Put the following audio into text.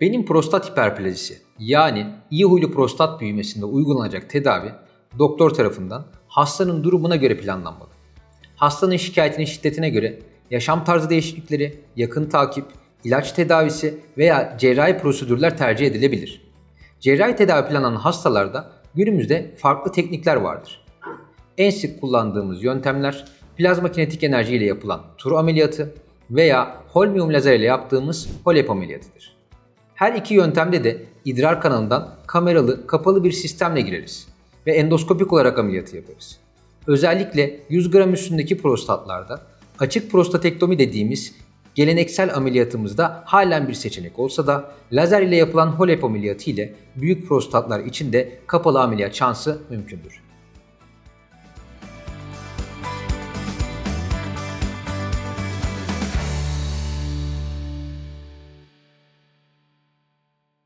Benim prostat hiperplazisi yani iyi huylu prostat büyümesinde uygulanacak tedavi doktor tarafından hastanın durumuna göre planlanmalı. Hastanın şikayetinin şiddetine göre yaşam tarzı değişiklikleri, yakın takip, ilaç tedavisi veya cerrahi prosedürler tercih edilebilir. Cerrahi tedavi planlanan hastalarda günümüzde farklı teknikler vardır. En sık kullandığımız yöntemler plazma kinetik enerji ile yapılan tur ameliyatı veya holmium lazer ile yaptığımız HOLEP ameliyatıdır. Her iki yöntemde de idrar kanalından kameralı kapalı bir sistemle gireriz ve endoskopik olarak ameliyatı yaparız. Özellikle 100 gram üstündeki prostatlarda açık prostatektomi dediğimiz geleneksel ameliyatımızda halen bir seçenek olsa da lazer ile yapılan HOLEP ameliyatı ile büyük prostatlar için de kapalı ameliyat şansı mümkündür.